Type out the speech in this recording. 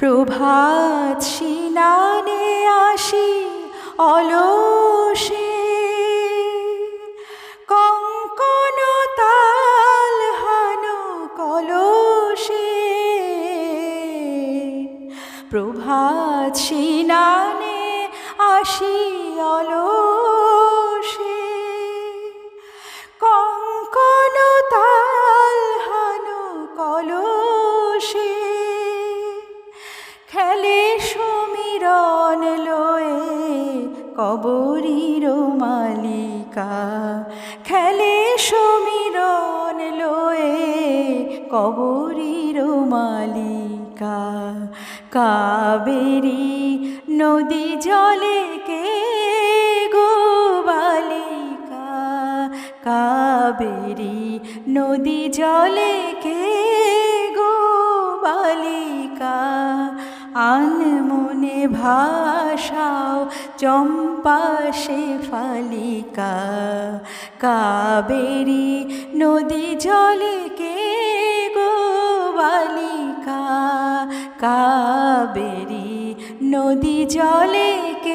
প্রভাত সিনানে আসি অলসে। কঙ্কন তাল হানো কলসে। প্রভাত সিনানে আসি অলসে। সমীরণ লয়ে কবরীর মালিকা? খেলে সমীরণ লয়ে কবরীর মালিকা। কাবেরী নদী জলে কে গো বালিকা? কাবেরী নদী জলে কে আনমনে ভাষাও চম্পা সে ফালিকা। কাবেরি নদী জলে কে গো বালিকা? কাবেরি নদী জলে কে